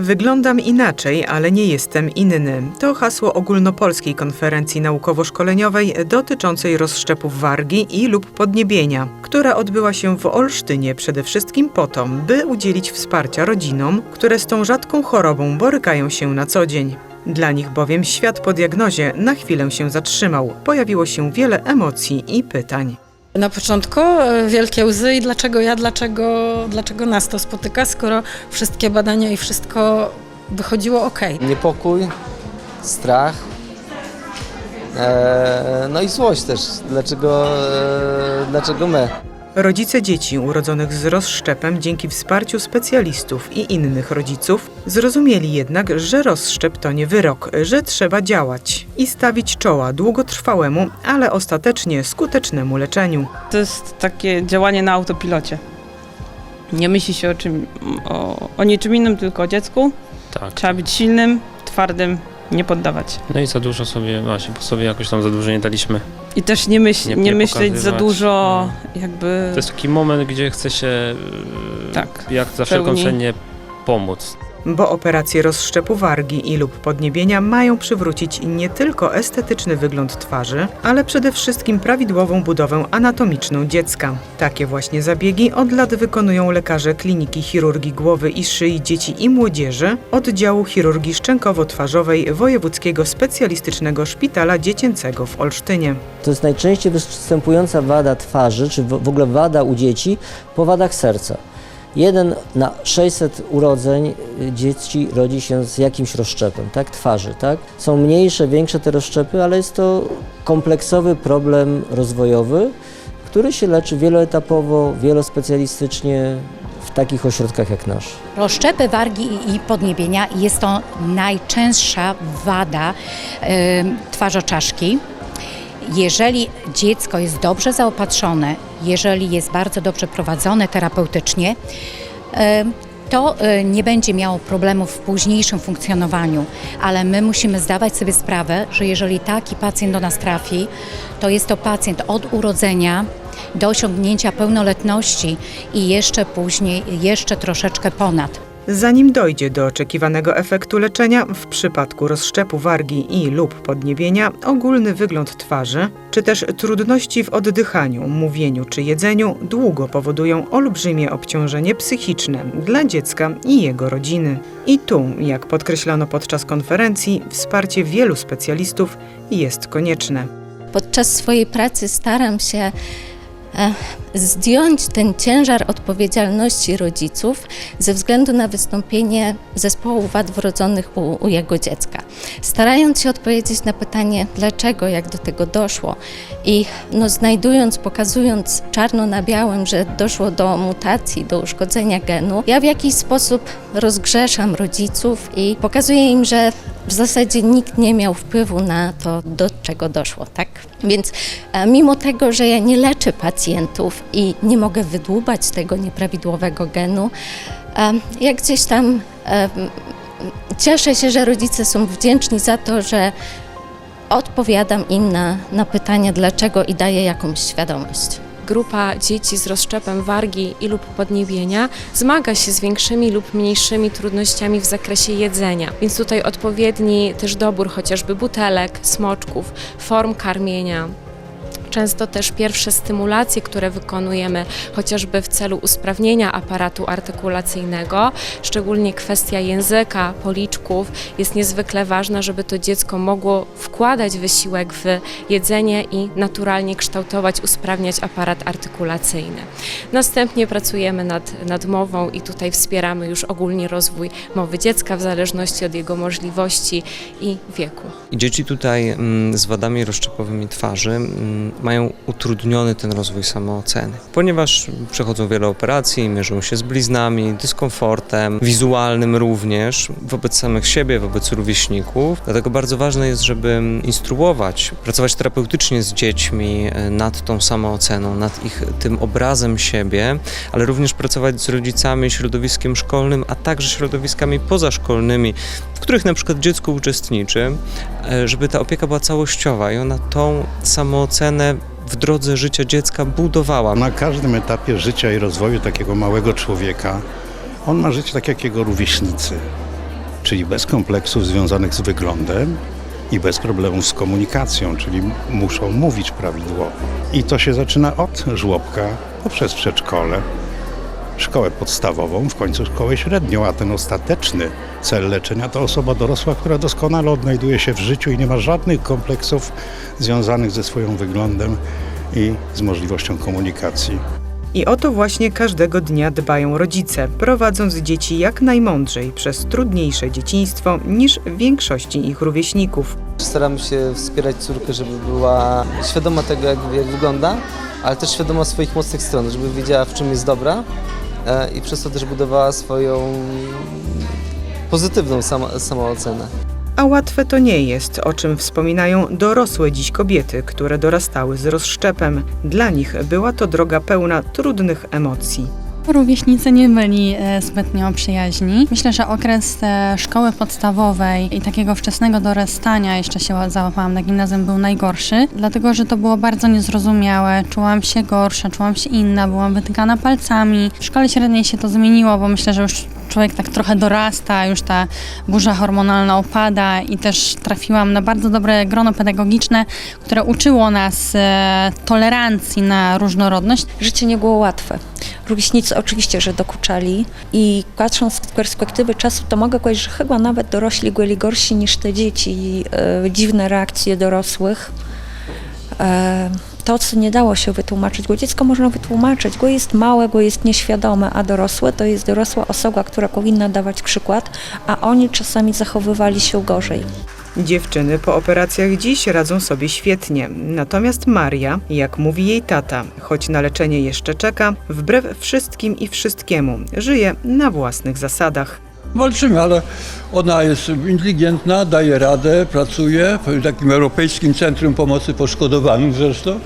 Wyglądam inaczej, ale nie jestem inny. To hasło ogólnopolskiej konferencji naukowo-szkoleniowej dotyczącej rozszczepów wargi i lub podniebienia, która odbyła się w Olsztynie przede wszystkim po to, by udzielić wsparcia rodzinom, które z tą rzadką chorobą borykają się na co dzień. Dla nich bowiem świat po diagnozie na chwilę się zatrzymał. Pojawiło się wiele emocji i pytań. Na początku e, wielkie łzy i dlaczego ja, dlaczego, dlaczego nas to spotyka, skoro wszystkie badania i wszystko wychodziło ok. Niepokój, strach, e, no i złość też. Dlaczego, e, dlaczego my? Rodzice dzieci urodzonych z rozszczepem dzięki wsparciu specjalistów i innych rodziców zrozumieli jednak, że rozszczep to nie wyrok, że trzeba działać i stawić czoła długotrwałemu, ale ostatecznie skutecznemu leczeniu. To jest takie działanie na autopilocie. Nie myśli się o, czym, o, o niczym innym, tylko o dziecku. Tak. Trzeba być silnym, twardym, nie poddawać. No i za dużo sobie, właśnie po sobie jakoś tam za dużo nie daliśmy. I też nie, myśl, Nie- nie, nie myśleć za dużo, no. jakby. To jest taki moment, gdzie chce się e, Tak, jak za wszelką cenę pomóc. Bo operacje rozszczepu wargi i lub podniebienia mają przywrócić nie tylko estetyczny wygląd twarzy, ale przede wszystkim prawidłową budowę anatomiczną dziecka. Takie właśnie zabiegi od lat wykonują lekarze Kliniki Chirurgii Głowy i Szyi Dzieci i Młodzieży oddziału chirurgii szczękowo-twarzowej Wojewódzkiego Specjalistycznego Szpitala Dziecięcego w Olsztynie. To jest najczęściej występująca wada twarzy, czy w ogóle wada u dzieci po wadach serca. Jeden na 600 urodzeń y, dzieci rodzi się z jakimś rozszczepem, tak, twarzy, tak. Są mniejsze, większe te rozszczepy, ale jest to kompleksowy problem rozwojowy, który się leczy wieloetapowo, wielospecjalistycznie w takich ośrodkach jak nasz. Rozszczepy wargi i- podniebienia jest to najczęstsza wada e, twarzoczaszki. Jeżeli dziecko jest dobrze zaopatrzone, jeżeli jest bardzo dobrze prowadzone terapeutycznie, e, to e, nie będzie miało problemów w późniejszym funkcjonowaniu, ale my musimy zdawać sobie sprawę, że jeżeli taki pacjent do nas trafi, to jest to pacjent od urodzenia do osiągnięcia pełnoletności i jeszcze później, jeszcze troszeczkę ponad. Zanim dojdzie do oczekiwanego efektu leczenia, w przypadku rozszczepu wargi i lub podniebienia, ogólny wygląd twarzy, czy też trudności w oddychaniu, mówieniu czy jedzeniu długo powodują olbrzymie obciążenie psychiczne dla dziecka i jego rodziny. I tu, jak podkreślono podczas konferencji, wsparcie wielu specjalistów jest konieczne. Podczas swojej pracy staram się e, zdjąć ten ciężar odpowiedzialności rodziców ze względu na wystąpienie zespołu wad wrodzonych u, u jego dziecka. Starając się odpowiedzieć na pytanie, dlaczego, jak do tego doszło i no, znajdując, pokazując czarno na białym, że doszło do mutacji, do uszkodzenia genu, ja w jakiś sposób rozgrzeszam rodziców i pokazuję im, że w zasadzie nikt nie miał wpływu na to, do czego doszło, tak? Więc e, mimo tego, że ja nie leczę pacjentów i nie mogę wydłubać tego nieprawidłowego genu, e, ja gdzieś tam cieszę się, że rodzice są wdzięczni za to, że odpowiadam im na, na pytania dlaczego i daję jakąś świadomość. grupa dzieci z rozszczepem wargi i lub podniebienia zmaga się z większymi lub mniejszymi trudnościami w zakresie jedzenia. Więc tutaj odpowiedni też dobór chociażby butelek, smoczków, form karmienia. Często też pierwsze stymulacje, które wykonujemy chociażby w celu usprawnienia aparatu artykulacyjnego, szczególnie kwestia języka, policzków, jest niezwykle ważna, żeby to dziecko mogło wkładać wysiłek w jedzenie i naturalnie kształtować, usprawniać aparat artykulacyjny. Następnie pracujemy nad, nad mową i tutaj wspieramy już ogólnie rozwój mowy dziecka w zależności od jego możliwości i wieku. Dzieci tutaj mm, z wadami rozszczepowymi twarzy mm, mają utrudniony ten rozwój samooceny, ponieważ przechodzą wiele operacji, mierzą się z bliznami, dyskomfortem, wizualnym również, wobec samych siebie, wobec rówieśników. Dlatego bardzo ważne jest, żeby instruować, pracować terapeutycznie z dziećmi e, nad tą samooceną, nad ich tym obrazem siebie, ale również pracować z rodzicami, środowiskiem szkolnym, a także środowiskami pozaszkolnymi, w których na przykład dziecko uczestniczy, e, żeby ta opieka była całościowa i ona tą samoocenę w drodze życia dziecka budowała. Na każdym etapie życia i rozwoju takiego małego człowieka on ma żyć tak jak jego rówieśnicy. czyli bez kompleksów związanych z wyglądem i bez problemów z komunikacją, czyli muszą mówić prawidłowo. I to się zaczyna od żłobka, poprzez przedszkole, szkołę podstawową, w końcu szkołę średnią, a ten ostateczny cel leczenia to osoba dorosła, która doskonale odnajduje się w życiu i nie ma żadnych kompleksów związanych ze swoim wyglądem i z możliwością komunikacji. I o to właśnie każdego dnia dbają rodzice, prowadząc dzieci jak najmądrzej przez trudniejsze dzieciństwo niż w większości ich rówieśników. Staram się wspierać córkę, żeby była świadoma tego, jak, jak wygląda, ale też świadoma swoich mocnych stron, żeby wiedziała, w czym jest dobra e, i przez to też budowała swoją pozytywną samoocenę. A łatwe to nie jest, o czym wspominają dorosłe dziś kobiety, które dorastały z rozszczepem. Dla nich była to droga pełna trudnych emocji. Rówieśnicy nie byli e, zbytnio przyjaźni. Myślę, że okres e, szkoły podstawowej i takiego wczesnego dorastania, jeszcze się załapałam na gimnazjum, był najgorszy, dlatego że to było bardzo niezrozumiałe. Czułam się gorsza, czułam się inna, byłam wytykana palcami. W szkole średniej się to zmieniło, bo myślę, że już człowiek tak trochę dorasta, już ta burza hormonalna opada i też trafiłam na bardzo dobre grono pedagogiczne, które uczyło nas e, tolerancji na różnorodność. Życie nie było łatwe. Rówieśnicy oczywiście, że dokuczali i patrząc z perspektywy czasu, to mogę powiedzieć, że chyba nawet dorośli byli gorsi niż te dzieci. E, dziwne reakcje dorosłych. To, co nie dało się wytłumaczyć, bo dziecko można wytłumaczyć, bo jest małe, bo jest nieświadome, a dorosłe to jest dorosła osoba, która powinna dawać przykład, a oni czasami zachowywali się gorzej. Dziewczyny po operacjach dziś radzą sobie świetnie. Natomiast Maria, jak mówi jej tata, choć na leczenie jeszcze czeka, wbrew wszystkim i wszystkiemu, żyje na własnych zasadach. Walczymy, ale ona jest inteligentna, daje radę, pracuje w takim Europejskim Centrum Pomocy Poszkodowanym zresztą.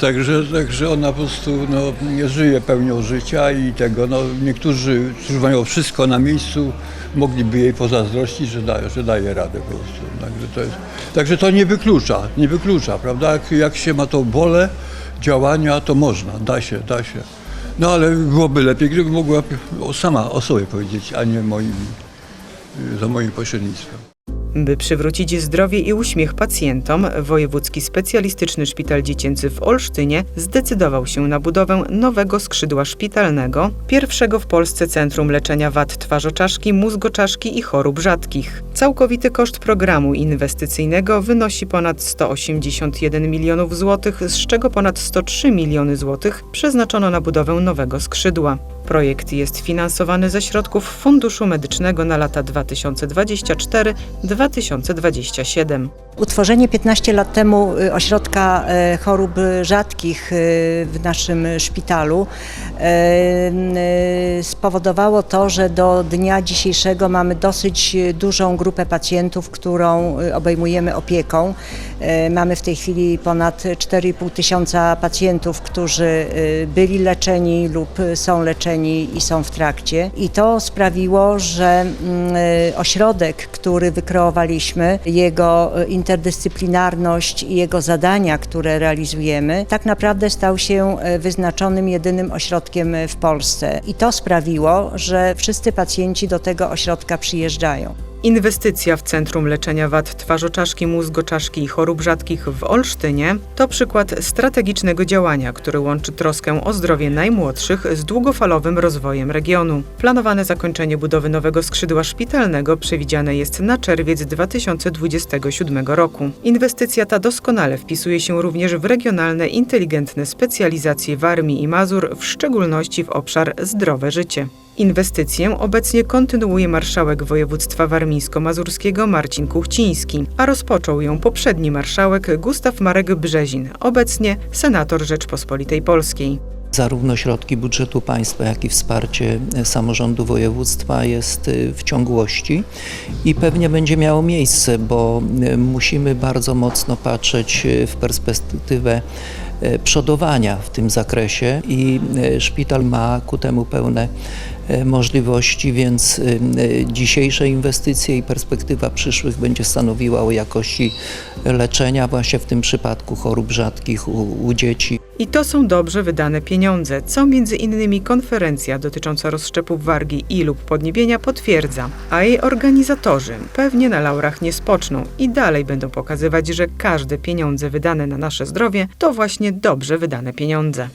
Także, także ona po prostu no, nie żyje pełnią życia i tego, no, niektórzy, którzy mają wszystko na miejscu, mogliby jej pozazdrościć, że daje, że daje radę po prostu. Także to, jest, także to nie wyklucza, nie wyklucza, prawda? Jak, jak się ma tą wolę działania, to można, da się, da się. No ale byłoby lepiej, gdyby mogła sama o sobie powiedzieć, a nie moim, za moim pośrednictwem. By przywrócić zdrowie i uśmiech pacjentom, Wojewódzki Specjalistyczny Szpital Dziecięcy w Olsztynie zdecydował się na budowę nowego skrzydła szpitalnego, pierwszego w Polsce Centrum Leczenia Wad Twarzoczaszki, Mózgoczaszki i Chorób Rzadkich. Całkowity koszt programu inwestycyjnego wynosi ponad 181 milionów złotych, z czego ponad 103 miliony złotych przeznaczono na budowę nowego skrzydła. Projekt jest finansowany ze środków Funduszu Medycznego na lata 2024-2027. Utworzenie 15 lat temu y, ośrodka e, chorób rzadkich y, w naszym szpitalu y, spowodowało to, że do dnia dzisiejszego mamy dosyć dużą grupę pacjentów, którą y, obejmujemy opieką. E, Mamy w tej chwili ponad 4,5 tysiąca pacjentów, którzy y, byli leczeni lub są leczeni i są w trakcie. I to sprawiło, że mm, y, ośrodek, który wykreowaliśmy, jego interdyscyplinarność i jego zadania, które realizujemy, tak naprawdę stał się wyznaczonym jedynym ośrodkiem w Polsce. I to sprawiło, że wszyscy pacjenci do tego ośrodka przyjeżdżają. Inwestycja w Centrum Leczenia Wad Twarzoczaszki, Mózgoczaszki i Chorób Rzadkich w Olsztynie to przykład strategicznego działania, który łączy troskę o zdrowie najmłodszych z długofalowym rozwojem regionu. Planowane zakończenie budowy nowego skrzydła szpitalnego przewidziane jest na czerwiec 2027 roku. Inwestycja ta doskonale wpisuje się również w regionalne inteligentne specjalizacje Warmii i Mazur, w szczególności w obszar zdrowe życie. Inwestycję obecnie kontynuuje marszałek województwa warmińsko-mazurskiego Marcin Kuchciński, a rozpoczął ją poprzedni marszałek Gustaw Marek Brzezin, obecnie senator Rzeczpospolitej Polskiej. Zarówno środki budżetu państwa, jak i wsparcie samorządu województwa jest y, w ciągłości i pewnie będzie miało miejsce, bo y, musimy bardzo mocno patrzeć w perspektywę przodowania w tym zakresie i szpital ma ku temu pełne e, możliwości, więc y, y, dzisiejsze inwestycje i perspektywa przyszłych będzie stanowiła o jakości leczenia właśnie w tym przypadku chorób rzadkich u, u dzieci. I to są dobrze wydane pieniądze, co między innymi konferencja dotycząca rozszczepów wargi i lub podniebienia potwierdza. A jej organizatorzy pewnie na laurach nie spoczną i dalej będą pokazywać, że każde pieniądze wydane na nasze zdrowie to właśnie dobrze wydane pieniądze.